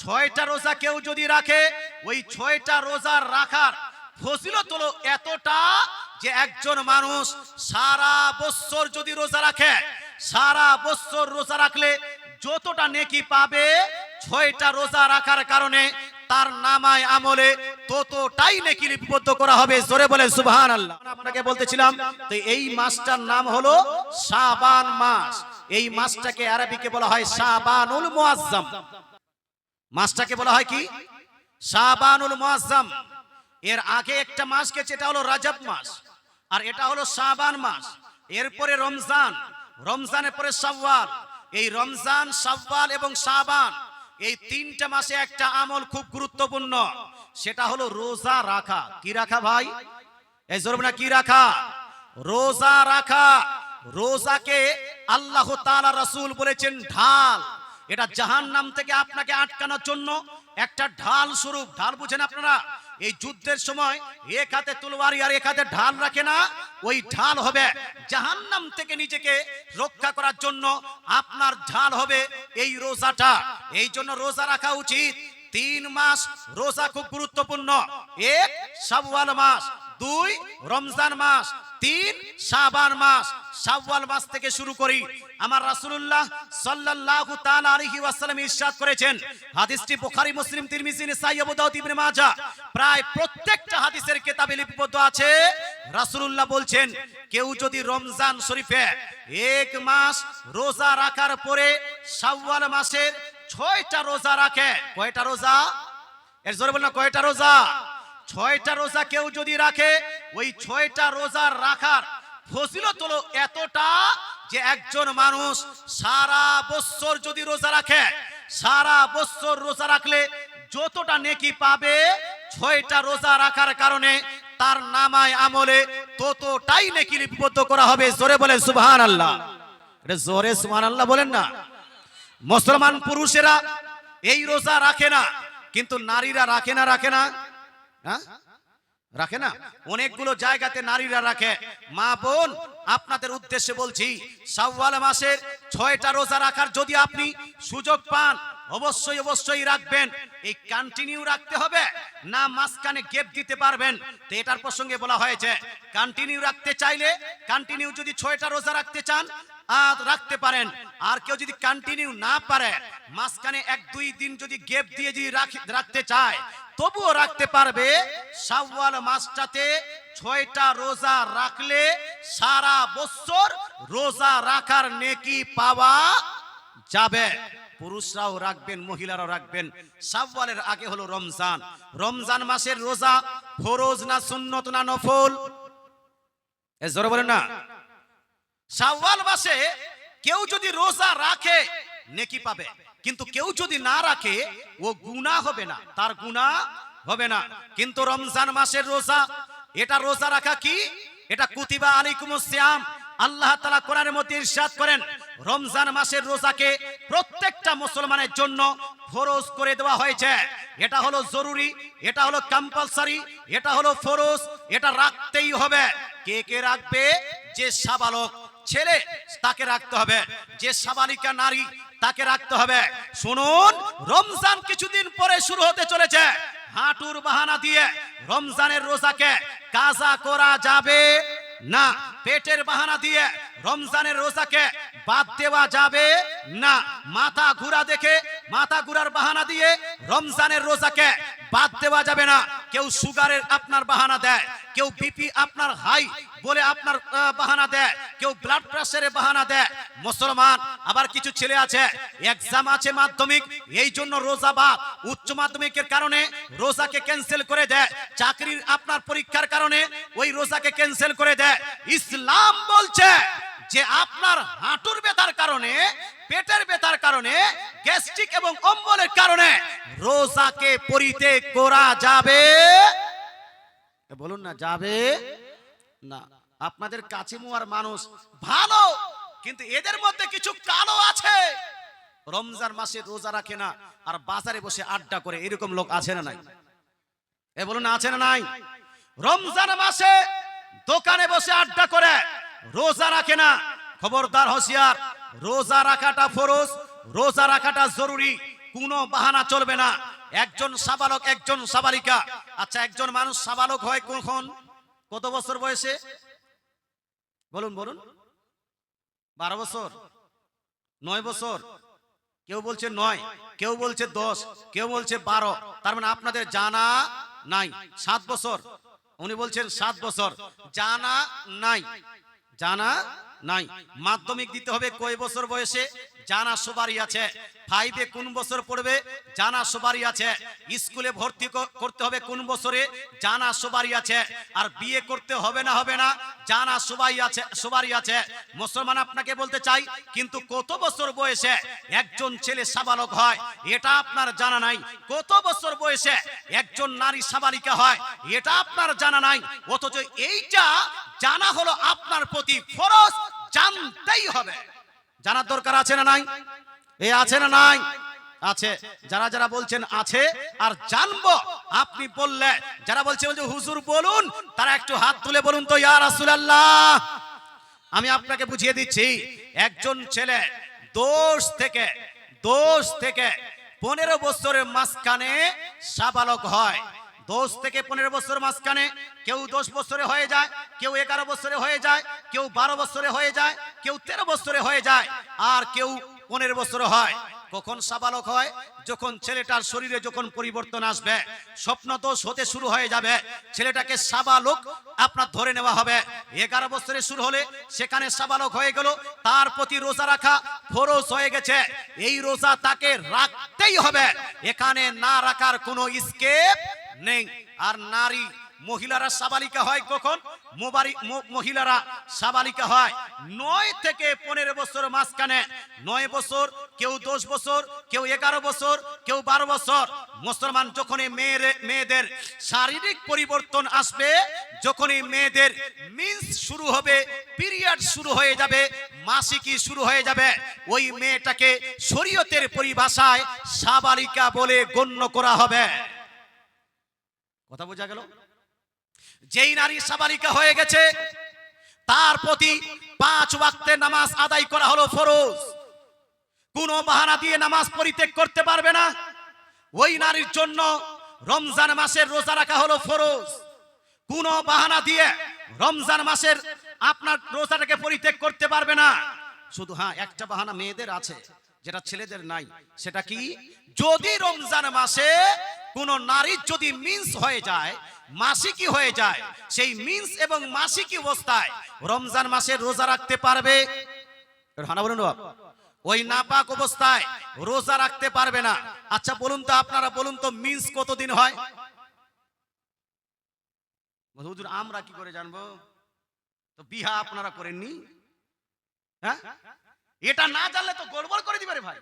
ছয়টা রোজা কেউ যদি রাখে, ওই ছয়টা রোজা রাখার ফজিলত হলো এতটা যে একজন মানুষ সারা বছর যদি রোজা রাখে, সারা বছর রোজা রাখলে যতটা নেকি পাবে ছয়টা রোজা রাখার কারণে তার নামায় আমলে ততটাই নেকি লিপিবদ্ধ করা হবে। জোরে বলে সুবহান আল্লাহ আপনাকে বলতেছিলাম, তো এই মাসটার নাম হলো শাবান মাস। এই মাসটাকে আরবিকে বলা হয় শাবানুল মুআজ্জাম। মাসটাকে বলা হয় কি? শাবানুল মুআজ্জাম। এর আগে একটা মাস গেছে, এটা হলো রাজব মাস, আর এটা হলো শাবান মাস। এরপরে রমজান, রমজানের পরে শাওয়াল। এই রমজান, শাওয়াল এবং শাবান, এই তিনটা মাসে একটা আমল খুব গুরুত্বপূর্ণ। সেটা হলো রোজা রাখা। কি রাখা ভাই? এই জোর না, কি রাখা? রোজা রাখা। রোজাকে আল্লাহ তাআলা রাসূল বলেছেন ঢাল। এটা জাহান্নাম থেকে আপনাকে আটকানোর জন্য একটা ঢাল স্বরূপ। ঢাল বুঝেন আপনারা? এই যুদ্ধের সময় এক হাতে তলোয়ারি আর এক হাতে ঢাল রাখে না, ওই ঢাল হবে জাহান্নাম থেকে নিজেকে রক্ষা করার জন্য আপনার ঢাল হবে এই রোজাটা। এই জন্য রোজা রাখা উচিত। তিন মাস রোজা খুব গুরুত্বপূর্ণ। এক, শাওয়াল মাস। দুই, রমজান মাস। তিন শাবান মাস, শাওয়াল মাস থেকে শুরু করি। আমার রাসূলুল্লাহ সাল্লাল্লাহু তাআলা আলাইহি ওয়াসাল্লাম ইরশাদ করেছেন। হাদিসটি বুখারী, মুসলিম, তিরমিজি, নিসাই, আবু দাউদ ইবনে মাজাহ প্রায় প্রত্যেকটা হাদিসের কিতাবে লিপিবদ্ধ আছে। রাসূলুল্লাহ বলছেন, কেউ যদি রমজান শরীফে এক মাস রোজা রাখার পরে শাওয়াল মাসের ছয়টা রোজা রাখে। কয়টা রোজা? এর জোরে বলুন কয়টা রোজা? ছয়টা রোজা কেউ যদি রাখে, ওই ছয়টা রোজা রাখার ফজিলত হলো এতটা যে একজন মানুষ সারা বছর যদি রোজা রাখে, সারা বছর রোজা রাখলে যতটা নেকি পাবে ছয়টা রোজা রাখার কারণে তার নামায় আমলে ততটাই নেকি লিপিবদ্ধ করা হবে। জোরে বলে সুবহান আল্লাহ এটা জোরে সুবহান আল্লাহ বলেন না। মুসলমান পুরুষেরা এই রোজা রাখে না, কিন্তু নারীরা রাখে না রাখে না। হ্যাঁ? রাখে না? অনেকগুলো জায়গাতে নারীরা রাখে। মা বোন, আপনাদের উদ্দেশ্যে বলছি, শাওয়াল মাসের ছয়টা রোজা রাখার যদি আপনি সুযোগ পান, অবশ্যই অবশ্যই রাখবেন। এই কন্টিনিউ রাখতে হবে, না মাঝখানে গেপ দিতে পারবেন। তো এটার প্রসঙ্গে বলা হয়েছে কন্টিনিউ রাখতে চাইলে কন্টিনিউ যদি ছয়টা রোজা রাখতে চান রাখতে পারেন। আর কেউ যদি কন্টিনিউ না পারে, মাঝখানে এক, দুই দিন যদি গেপ দিয়ে যদি রাখতে চায়, তবুও রাখতে পারবে। শাওয়াল মাসটাতে ছয়টা রোজা রাখলে সারা বছর রোজা রাখার নেকি পাওয়া যাবে। পুরুষরাও রাখবেন, মহিলারাও রাখবেন। শাওয়ালের আগে হলো রমজান। রমজান মাসের রোজা ফরজ না সুন্নত না নফল? এ জোরে বলেন না। শাওয়াল মাসে কেউ যদি রোজা রাখে, নেকি পাবে। কিন্তু কেউ যদি না রাখে, ও গুনাহ হবে না। তার গুনাহ হবে না। কিন্তু রমজান মাসের রোজা, এটা রোজা রাখা কি? এটা কুতিবা আলাইকুম সিয়াম আল্লাহ তাআলা কোরআনের মধ্যে ইরশাদ করেন, রমজান মাসের রোজাকে প্রত্যেকটা মুসলমানের জন্য ফরজ করে দেওয়া হয়েছে। এটা হলো জরুরি, এটা হলো কম্পালসারি এটা হলো ফরজ, এটা রাখতেই হবে। কে কে রাখবে? যে সাবালক ছেলে, তাকে রাখতে হবে। যে সাবালিকা নারী, তাকে রাখতে হবে। শুনুন, রমজান কিছুদিন পরে শুরু হতে চলেছে। হাঁটুর বাহানা দিয়ে রমজানের রোজাকে কাজা করা যাবে না? পেটের বাহানা দিয়ে রমজানের রোজাকে বাদ দেওয়া যাবে না? মাথা ঘুরা দেখে মাথা ঘুরার বাহানা দিয়ে রমজানের রোজাকে বাদ দেওয়া যাবে না। কেউ সুগারের আপনার বাহানা দেয়, কেউ বিপি আপনার হাই বলে আপনার বাহানা দেয়, কেউ ব্লাড প্রেসারের বাহানা দেয়। মুসলমান, আবার কিছু ছেলে আছে এক্সাম আছে মাধ্যমিক, এই জন্য রোজা বা উচ্চ মাধ্যমিকের কারণে রোজাকে ক্যান্সেল করে দেয়। চাকরির আপনার পরীক্ষার কারণে ওই রোজাকে ক্যান্সেল করে দেয়। ইসলাম বলছে যে আপনার হাঁটুর ব্যথার কারণে, পেটের ব্যথার কারণে, গ্যাস্ট্রিক এবং অম্বলের কারণে রোজাকে পরিত্যাগ করা যাবে? বলুন না, যাবে? না। আপনাদের কাছে মুয়ার মানুষ ভালো, কিন্তু এদের মধ্যে কিছু কালো আছে। রমজান মাসে রোজা রাখে না, আর বাজারে বসে আড্ডা করে এরকম লোক আছে না নাই? এ বলুন আছে না নাই? রমজান মাসে দোকানে বসে আড্ডা করে রোজা রাখে না। খবরদার হোশিয়ার, রোজা রাখাটা ফরজ, রোজা রাখাটা জরুরি, কোনো বাহানা চলবে না। একজন সাবালক, একজন সাবালিকা। আচ্ছা একজন মানুষ সাবালক হয় কখন? কত বছর বয়সে? বলুন বলুন। বারো বছর? নয় বছর? কেউ বলছে নয়, কেউ বলছে দশ, কেউ বলছে বারো। তার মানে আপনাদের জানা নাই। সাত বছর? উনি বলছেন সাত বছর। জানা নাই। জানা নাই। মাধ্যমিক দিতে হবে কয় বছর বয়সে? জানা সবারই আছে। ফাইভে কোন বছর পড়বে? জানা সবারই আছে। স্কুলে ভর্তি করতে হবে কোন বছরে? জানা সবারই আছে। আর বিয়ে করতে হবে না হবে না, জানা সবাই আছে সবারই আছে। মুসলমান আপনাকে বলতে চাই, কিন্তু কত বছর বয়সে একজন ছেলে সাবালক হয়? এটা আপনার জানা নাই। কত বছর বয়সে একজন নারী সাবালিকা হয়? এটা আপনার জানা নাই। অথচ এইটা জানা হলো আপনার প্রতি। ফরজ জানতেই হবে। জানার দরকার আছে না নাই? এ আছে না নাই? আছে। যারা যারা বলছেন আছে, আর জানব, আপনি বললে, যারা বলছে হুজুর বলুন, তারা একটু হাত তুলে বলুন তো, ইয়া রাসূলুল্লাহ। আমি আপনাকে বুঝিয়ে দিচ্ছি, একজন ছেলে দোষ থেকে দোষ থেকে পনেরো বছরের মাঝখানে সাবালক হয়। দশ থেকে পনেরো বছর মাঝখানে কেউ দশ বছরে হয়ে যায়, কেউ এগারো বছরে হয়ে যায়, কেউ বারো বছরে হয়ে যায়, কেউ তেরো বছরে হয়ে যায়, আর কেউ পনেরো বছরে হয়। কখন সাবালক হয়? যখন ছেলেটার শরীরে যখন পরিবর্তন আসবে, স্বপ্ন দোষ হতে শুরু হয়ে যাবে, ছেলেটাকে সাবালক আপনার ধরে নেওয়া হবে। এগারো বছরে শুরু হলে সেখানে সাবালক হয়ে গেল, তার প্রতি রোজা রাখা ফরজ হয়ে গেছে। এই রোজা তাকে রাখতেই হবে। এখানে না রাখার কোনো স্কেপ নেই। আর নারী, মহিলারা সাবালিকা হয় কখন? মহিলারা সাবালিকা হয় নয় থেকে পনেরো বছর মাঝখানে। নয় বছর, কেউ দশ বছর, কেউ এগারো বছর, কেউ বারো বছর। মুসলমান যখনই মেয়ের মেয়েদের শারীরিক পরিবর্তন আসবে, যখনই মেয়েদের মিন্স শুরু হবে পিরিয়ড শুরু হয়ে যাবে মাসিকি শুরু হয়ে যাবে, ওই মেয়েটাকে শরীয়তের পরিভাষায় সাবালিকা বলে গণ্য করা হবে। কথা বোঝা গেল? যেই নারী সাবালিকা হয়ে গেছে, তার প্রতি পাঁচ ওয়াক্তের নামাজ আদায় করা হলো ফরজ। কোনো বাহানা দিয়ে নামাজ পরিত্যাগ করতে পারবে না। ওই নারীর জন্য রমজান মাসের রোজা রাখা হলো ফরজ। কোনো বাহানা দিয়ে রমজান মাসের আপনার রোজাটাকে পরিত্যাগ করতে পারবে না। শুধু হ্যাঁ একটা বাহানা মেয়েদের আছে। যেটা ছেলেদের নাই সেটা কি? যদি রমজান মাসে কোন নারীর যদি মিন্স হয়ে যায় মাসিকি হয়ে যায় সেই মিন্স এবং মাসিকি অবস্থায় রমজান মাসে রোজা রাখতে পারবে? হানা বলুন ওই নাপাক অবস্থায় রোজা রাখতে পারবে না। আচ্ছা বলুন তো আপনারা বলুন তো মিন্স কতদিন হয়? হুজুর আমরা কি করে জানব? তো বিহা আপনারা করেননি? হ্যাঁ? এটা না জানলে তো গড়বড় করে দিবে রে ভাই।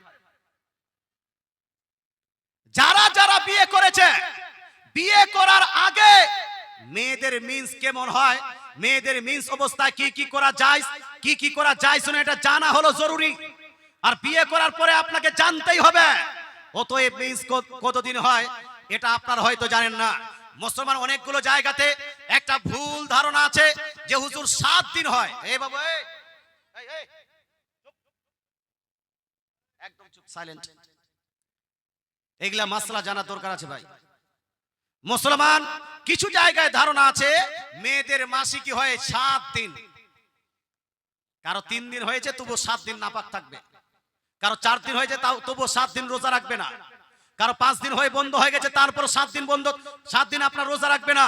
যারা যারা বিয়ে করেছে বিয়ে করার আগে মেয়েদের মিন্স কেমন হয়? মেয়েদের মিন্স অবস্থায় কি কি করা যায়? কি কি করা যায় শুনে এটা জানা হলো জরুরি। আর বিয়ে করার পরে আপনাকে জানতেই হবে অতএব মিন্স কতদিন হয়? এটা আপনারা হয়তো জানেন না। মুসলমান অনেকগুলো জায়গাতে একটা ভুল ধারণা আছে যে হুজুর সাত দিন হয়। এই বাবু এই, এই, এই, চুপ। একদম চুপ সাইলেন্ট এগুলা মাসলা জানা দরকার আছে ভাই। মুসলমান, কিছু জায়গায় ধারণা আছে, মেয়েদের মাসিকি হয় সাত দিন। কারও তিন দিন হয়েছে তবু সাত দিন নাপাক থাকবে। কারও চার দিন হয়েছে, তাও তবু সাত দিন রোজা রাখবে না। কারও পাঁচ দিন হয়ে বন্ধ হয়ে গেছে তারপর সাত দিন বন্ধ, সাত দিন আপনার রোজা রাখবে না।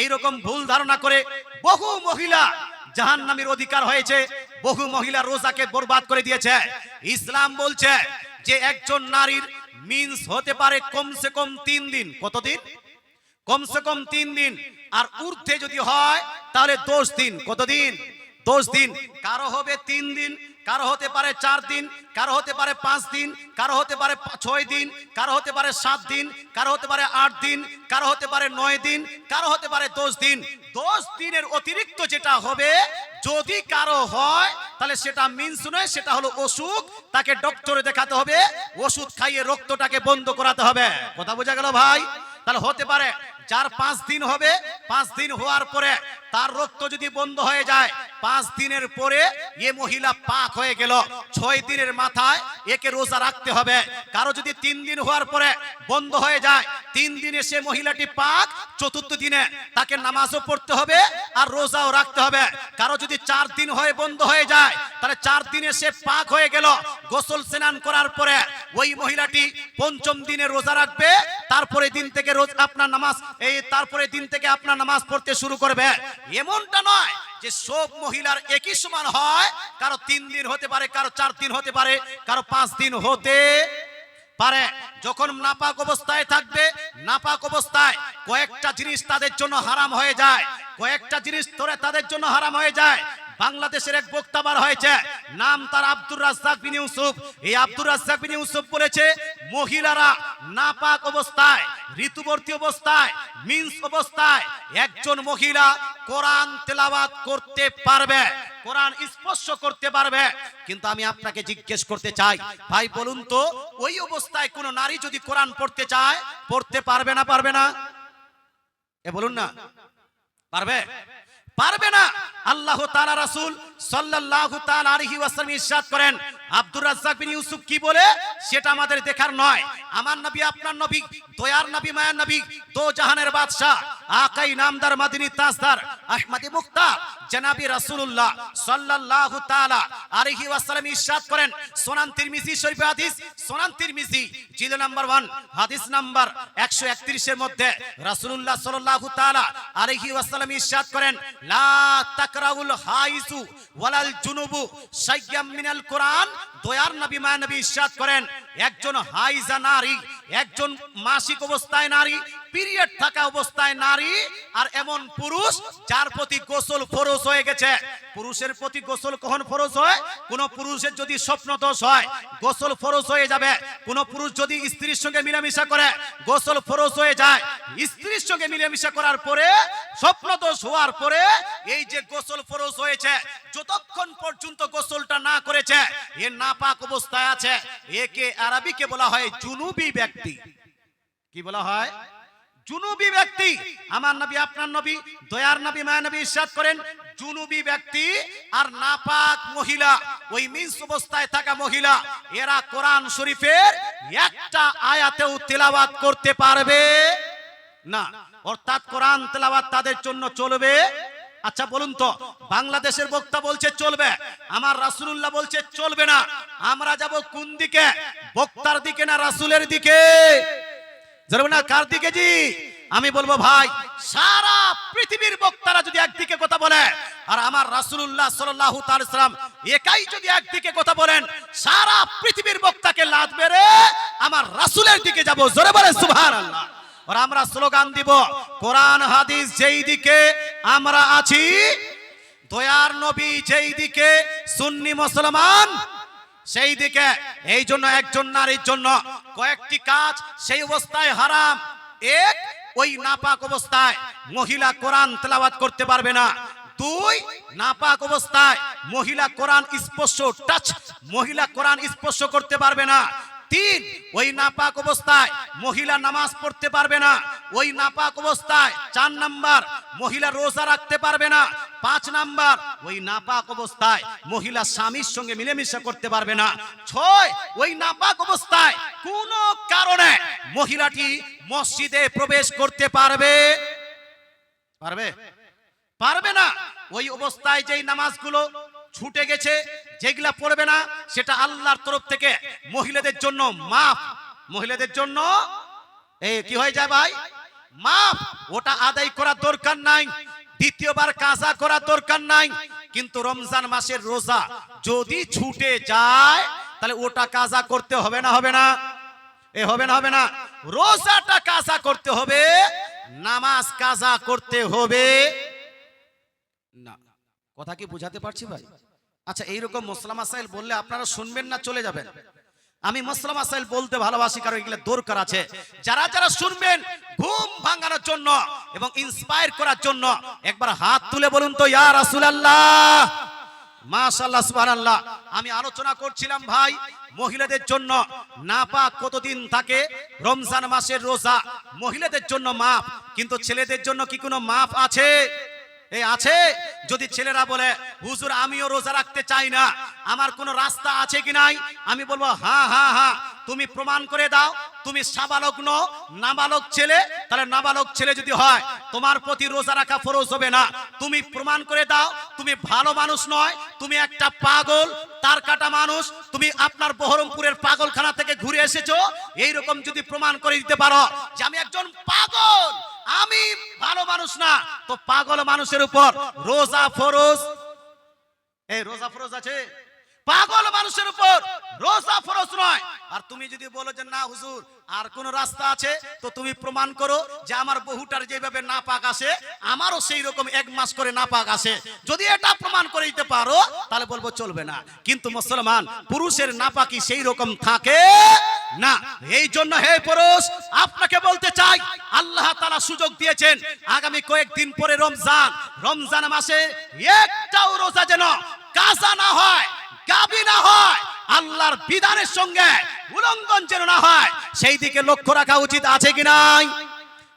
এইরকম ভুল ধারণা করে বহু মহিলা জাহান নামের অধিকার হয়েছে। বহু মহিলা রোজাকে বরবাদ করে দিয়েছে। ইসলাম বলছে যে একজন নারীর মিন্স হতে পারে কমসে কম তিন দিন। কতদিন? কমসে কম তিন দিন। আর ঊর্ধ্বে যদি হয়, তাহলে দশ দিন। কতদিন? দশ দিন। কারও হবে তিন দিন, কারও হতে পারে চার দিন, কারও হতে পারে পাঁচ দিন, কারও হতে পারে ছয় দিন, কারও হতে পারে সাত দিন, কারও হতে পারে আট দিন, কারও হতে পারে নয় দিন, কারও হতে পারে দশ দিন। দশ দিনের অতিরিক্ত যেটা হবে, যদি কারও হয়, তাহলে সেটা মিন্স নয়, সেটা হলো অসুখ, তাকে ডক্টরে দেখাতে হবে, ওষুধ খাইয়ে রক্তটাকে বন্ধ করাতে হবে। কথা বোঝা গেল ভাই? তাহলে হতে পারে, যার পাঁচ দিন হবে, পাঁচ দিন হওয়ার পরে তার রক্ত যদি বন্ধ হয়ে যায় পাঁচ দিনের পরে এ মহিলা পাক হয়ে গেল। ছয় দিনের মাথায় একে রোজা রাখতে হবে। কারও যদি তিন দিন হওয়ার পরে বন্ধ হয়ে যায়, তিন দিনে সে মহিলাটি পাক, চতুর্থ দিনে তাকে নামাজও পড়তে হবে আর রোজাও রাখতে হবে। কারও যদি চার দিন হয়ে বন্ধ হয়ে যায়, তাহলে চার দিনে সে পাক হয়ে গেল। গোসল স্নান করার পরে ওই মহিলাটি পঞ্চম দিনে রোজা রাখবে তারপরে দিন থেকে রোজ আপনার নামাজ, এই তারপরে দিন থেকে আপনার নামাজ পড়তে শুরু করবে। এমনটা নয় যে সব মহিলার একই সমান হয়, কারও তিন দিন হতে পারে, কারও চার দিন হতে পারে, কারও পাঁচ দিন হতে পারে। যখন নাপাক অবস্থায় থাকবে, নাপাক অবস্থায় কয়েকটা জিনিস তাদের জন্য হারাম হয়ে যায়, কয়েকটা জিনিস ধরে তাদের জন্য হারাম হয়ে যায়। বাংলাদেশের এক বক্তা বার হয়েছে। নাম তার আব্দুর রাজ্জাক বিন ইউসুফ। এই আব্দুর রাজ্জাক বিন ইউসুফ বলেছে, মহিলারা নাপাক অবস্থায়, ঋতুবর্তী অবস্থায়, মিন্স অবস্থায় একজন মহিলা কোরআন তেলাওয়াত করতে পারবে, কোরআন স্পর্শ করতে পারবে। কিন্তু আমি আপনাকে জিজ্ঞেস করতে চাই, ভাই বলুন তো, ওই অবস্থায় কোন নারী যদি কোরআন পড়তে চায়, পড়তে পারবে না পারবে না? এ বলুন না, পারবে? পারবে না। আল্লাহ তালা রাসূল সাল্লাল্লাহু তাআলা আলাইহি ওয়াসাল্লাম ইরশাদ করেন হাদিস নাম্বার 1 হাদিস নাম্বার 131 এর মধ্যে রাসূলুল্লাহ সাল্লাল্লাহু তাআলা ওয়াসাল্লাম ইরশাদ করেন, লা তাকরাউল হাইসু ওয়ালাল জুনুবু সাইয়াম মিনাল কোরআন দয়ার নবী মায়া নবী ইরশাদ করেন। একজন হাইজা নারী একজন মাসিক অবস্থায় নারী, পিরিয়ড থাকা অবস্থায় নারী, আর এমন পুরুষ যার প্রতি গোসল ফরজ হয়ে গেছে। পুরুষের প্রতি গোসল কখন ফরজ হয়? কোন পুরুষের যদি স্বপ্ন দোষ হয়, গোসল ফরজ হয়ে যাবে। কোন পুরুষ যদি স্ত্রীর সঙ্গে মিলামিশা করে, গোসল ফরজ হয়ে যায়। স্ত্রীর সঙ্গে মিলামিশা করার পরে, স্বপ্ন দোষ হওয়ার পরে, এই যে গোসল ফরজ হয়েছে, যতক্ষণ পর্যন্ত গোসলটা না করেছে, এ নাপাক অবস্থায় আছে। একে আরবিকে বলা হয় জুনুবি ব্যক্তি। কি বলা হয়? জুনুবি ব্যক্তি। আমার নবী, আপনার নবী, দয়ার নবী, মায়া নবী ইরশাদ করেন, জুনুবি ব্যক্তি আর নাপাক মহিলা, ওই মিন্স অবস্থায় থাকা মহিলা, এরা কোরআন শরীফের একটা আয়াতেও তেলাওয়াত করতে পারবে না। অর্থাৎ কোরআন তেলাওয়াত তাদের জন্য চলবে আচ্ছা বলুন তো, বাংলাদেশের বক্তা বলছে চলবে, আমার রাসূলুল্লাহ বলছে চলবে না, আমরা যাব কোন দিকে, বক্তার দিকে না রাসূলের দিকে? না, কার দিকে জি? আমি বলব ভাই, সারা পৃথিবীর বক্তারা যদি একদিকে কথা বলে, আর আমার রাসূলুল্লাহ সাল্লাল্লাহু তাআলা সাল্লাম একাই যদি একদিকে কথা বলেন, সারা পৃথিবীর বক্তাকে লাত মেরে আমার রাসূলের দিকে যাব। জোরে বলে সুবহানাল্লাহ। আর আমরা স্লোগান দিব কোরআন হাদিস যেই দিকে আমরা আছি দয়ার নবী যেই দিকে সুন্নি মুসলমান সেই দিকে, এই জন্য একজন নারীর জন্য কয়েকটি কাজ সেই অবস্থায় হারাম। এক, ওই নাপাক অবস্থায় মহিলা কোরআন তেলাওয়াত করতে পারবে না। দুই, নাপাক অবস্থায় মহিলা কোরআন স্পর্শ টাচ মহিলা কোরআন স্পর্শ করতে পারবে না। তিন, ওই নাপাক অবস্থায় মহিলা নামাজ পড়তে পারবে না। ওই নাপাক অবস্থায় চার নাম্বার, মহিলা রোজা রাখতে পারবে না। পাঁচ নাম্বার, ওই নাপাক অবস্থায় মহিলা স্বামীর সঙ্গে মিলেমিশে করতে পারবে না। ছয়, ওই নাপাক অবস্থায় কোন কারণে মহিলাটি মসজিদে প্রবেশ করতে পারবে? পারবে? পারবে না। ওই অবস্থায় যেই নামাজগুলো ছুটে গেছে যেগুলা পড়বে না, সেটা আল্লাহর তরফ থেকে মহিলাদের জন্য মাফ। মহিলাদের জন্য এই কি হয়ে যায় ভাই? মাফ। ওটা আদায় করার দরকার নাই। দ্বিতীয়বার কাজা করার দরকার নাই। কিন্তু রমজান মাসের রোজা যদি ছুটে যায়, তাহলে ওটা কাজা করতে হবে না হবে না? এ, হবে না হবে না। রোজাটা কাজা করতে হবে, নামাজ কাজা করতে হবে। না। কথা কি বুঝাতে পারছি ভাই? আচ্ছা এইরকম মোসলাম আসাইল বললে আপনারা শুনবেন না, চলে যাবেন। আমি মোসলাম আসাইল বলতে ভালোবাসি, কারণ এগুলো দরকার আছে। যারা যারা শুনবেন, ঘুম ভাঙানোর জন্য এবং ইন্সপায়ার করার জন্য, একবার হাত তুলে বলুন তো, ইয়া রাসূলুল্লাহ। মাশাল্লাহ সুবহানাল্লাহ। আমি আলোচনা করছিলাম ভাই, মহিলাদের জন্য নাপাক কতদিন থাকে? রমজান মাসের রোজা, মহিলাদের জন্য মাপ, কিন্তু ছেলেদের জন্য কি কোনো মাপ আছে? এই আছে? যদি ছেলেরা বলে, হুজুর, আমিও রোজা রাখতে চাই না। আমার কোনো রাস্তা আছে কি নাই? আমি বলব হা হা হা তুমি প্রমাণ করে দাও। তুমি সাবালক ন নাবালক ছেলে, তাহলে নাবালক ছেলে যদি হয়, তোমার প্রতি রোজা রাখা ফরজ হবে না। তুমি প্রমাণ করে দাও, তুমি ভালো মানুষ নয়, তুমি একটা পাগল, তার কাটা মানুষ, তুমি আপনার বহরমপুরের পাগলখানা থেকে ঘুরে এসেছ, এইরকম যদি প্রমাণ করে দিতে পারো যে আমি একজন পাগল, আমি ভালো মানুষ না, তো পাগল মানুষের উপর রোজা ফরজ, এই রোজা ফরজ আছে? পাগল মানুষের উপর রোজা ফরজ নয় আর তুমি যদি বলো যে না হুজুর, আর কোন রাস্তা আছে, তো তুমি প্রমাণ করো যে আমার বহুটার যেভাবে না পাক আসে, আমারও সেই রকম এক মাস করে না পাক আসে। যদি এটা প্রমাণ করে দিতে পারো, তাহলে বলব চলবে না। কিন্তু মুসলমান, পুরুষের নাপাকি সেই রকম থাকে না। এই জন্য হে পুরুষ, আপনাকে বলতে চাই, আল্লাহ তাআলা সুযোগ দিয়েছেন, আগামী কয়েকদিন পরে রমজান। রমজান মাসে একটাও রোজা যেন কাজা না হয়, গাবি না হয় আল্লাহর বিধানের সঙ্গে উল্লঙ্ঘন যেন না হয়, সেই দিকে লক্ষ্য রাখা উচিত আছে কি নাই?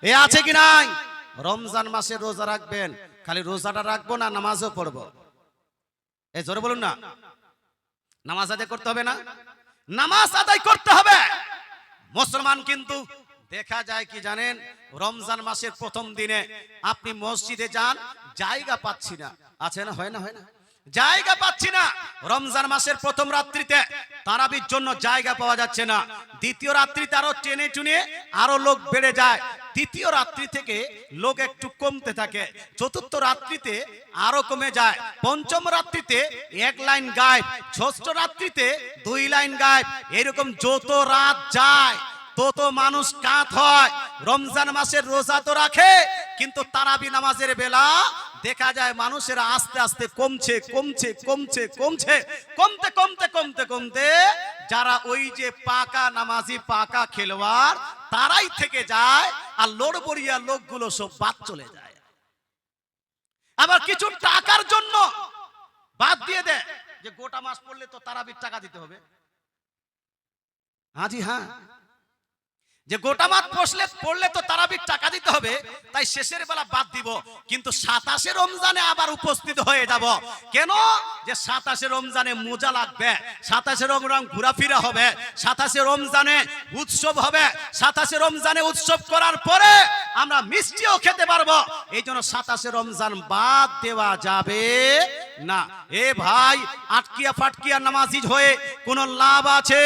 এ আছে কি নাই? রমজান মাসে রোজা রাখবেন, খালি রোজাটা রাখব না, নামাজও পড়ব। এ জোরে বলুন না। নামাজ আদায় করতে হবে না? নামাজ আদায় করতে হবে। মুসলমান কিন্তু দেখা যায় কি জানেন, রমজান মাসের প্রথম দিনে আপনি মসজিদে যান, জায়গা পাচ্ছি না। আছে না, হয় না হয় না? জায়গা পাচ্ছি না। রমজান মাসের প্রথম রাত্রিতে তারাবির জন্য জায়গা পাওয়া যাচ্ছে না। দ্বিতীয় রাত্রিতে আরও টেনে টুনে আরও লোক বেড়ে যায়। তৃতীয় রাত্রি থেকে লোক একটু কমতে থাকে। চতুর্থ রাত্রিতে আরও কমে যায়। পঞ্চম রাত্রিতে এক লাইন গায় ষষ্ঠ রাত্রিতে দুই লাইন গায় এরকম যত রাত যায়, তত মানুষ কাত হয়। রমজান মাসের রোজা তো রাখে, কিন্তু তারাবি নামাজের বেলা দেখা যায় মানুষের আস্তে আস্তে কমছে কমছে কমছে কমছে, কমতে কমতে কমতে কমতে যারা ওই যে পাকা নামাজি, পাকা খেলোয়াড়, তারাই থেকে যায় আর লড়বড়িয়া লোকগুলো সব বাদ চলে যায়। আবার কিছু টাকার জন্য বাদ দিয়ে দেয় যে গোটা মাস পড়লে তো তারাবির টাকা দিতে হবে। হাজি হ্যাঁ যে গোটা মাস পড়লে পড়লে তো তারাবির টাকা দিতে হবে, তাই শেষের বেলা বাদ দিব। কিন্তু সাতাশে রমজানে আবার উপস্থিত হয়ে যাব। কেন? যে সাতাশে রমজানে মোজা লাগবে, সাতাশে রমজান ঘোরাফেরা হবে, সাতাশে রমজানে উৎসব হবে, সাতাশে রমজানে উৎসব করার পরে আমরা মিষ্টিও খেতে পারব। এই জন্য সাতাশে রমজান বাদ দেওয়া যাবে না। এ ভাই, আটকিয়া ফাটকিয়া নামাজিজ হয়ে কোনো লাভ আছে?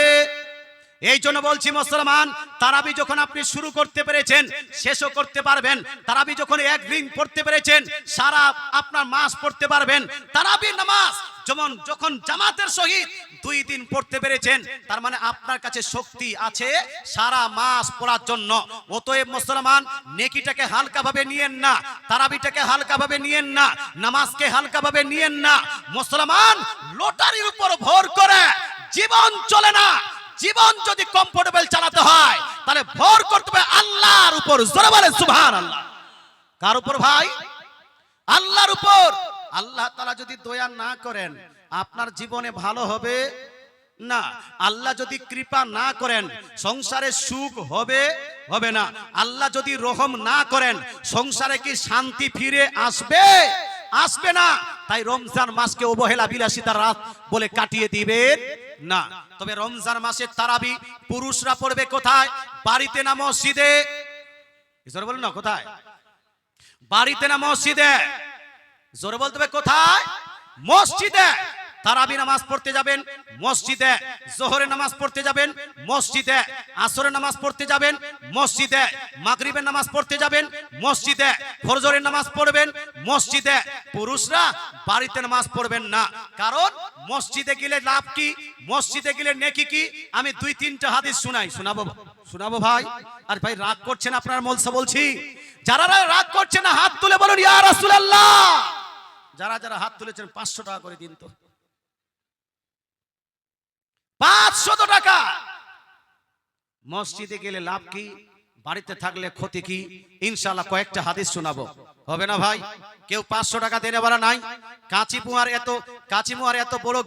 এই জন্য বলছি, মুসলমান, তারাবি যখন আপনি শুরু করতে পেরেছেন, শেষও করতে পারবেন। তারাবি যখন এক দিন পড়তে পেরেছেন, সারা আপনার মাস পড়তে পারবেন। তারাবি নামাজ যেমন যখন জামাতের সহিত দুই দিন পড়তে পেরেছেন, তার মানে আপনার কাছে শক্তি আছে সারা মাস পড়ার জন্য। অতএব, মুসলমান, নেকিটাকে হালকাভাবে নিয়েন না, তারাবিটাকে হালকাভাবে নিয়েন না, নামাজকে হালকাভাবে নিয়েন না। মুসলমান, লোটারির উপর ভর করে জীবন চলে না। জীবন যদি কমফোর্টেবল চালাতে হয়, তাহলে ভর করতে হবে আল্লাহর উপর। জোরে বলে সুবহান আল্লাহ কার উপর ভাই? আল্লাহর উপর। আল্লাহ তাআলা যদি দয়া না করেন, আপনার জীবনে ভালো হবে না। আল্লাহ যদি কৃপা না করেন, সংসারে সুখ হবে হবে না। আল্লাহ যদি রহম না করেন, সংসারে কি শান্তি ফিরে আসবে? আসবে না। তাই রমজান মাসকে অবহেলা বিলাসিতার রাত বলে কাটিয়ে দিবেন। না। তবে রমজান মাসের তারাবি পুরুষরা পড়বে কোথায়? বাড়িতে না মসজিদে? ঈশ্বর বলুন না, কোথায়? বাড়িতে না মসজিদে? জোরে বলতে হবে, কোথায়? মসজিদে। তারাবি নামাজ পড়তে যাবেন, মসজিদে। জোহরে নামাজ পড়তে যাবেন, মসজিদে। আসরে নামাজ পড়তে যাবেন, মসজিদে। মাগরিবের নামাজ পড়তে যাবেন, মসজিদে। ফরজরের নামাজ পড়বেন, মসজিদে। পুরুষরা বাড়িতে নামাজ পড়বেন না। কারণ মসজিদে গেলে লাভ কি? মসজিদে গেলে নেকি কি? আমি দুই, তিনটা হাদিস শোনাই। শোনাবো শোনাবো ভাই? আর ভাই, রাগ করছেন আপনার মলসা বলছি? যারা রাগ করছেন হাত তুলে বলুন যারা যারা হাত তুলেছেন, পাঁচশো টাকা করে দিন তো। পাঁচশত টাকা! মসজিদে গেলে লাভ কি? বাড়িতে থাকলে ক্ষতি কি? ইনশাল্লাহ কয়েকটা হাদিস শোনাবো। হবে না ভাই? কেউ পাঁচশো টাকা দেনে বলা নাই? কাঁচিপুয়ার এত কাঁচিপুয়ার এত বড়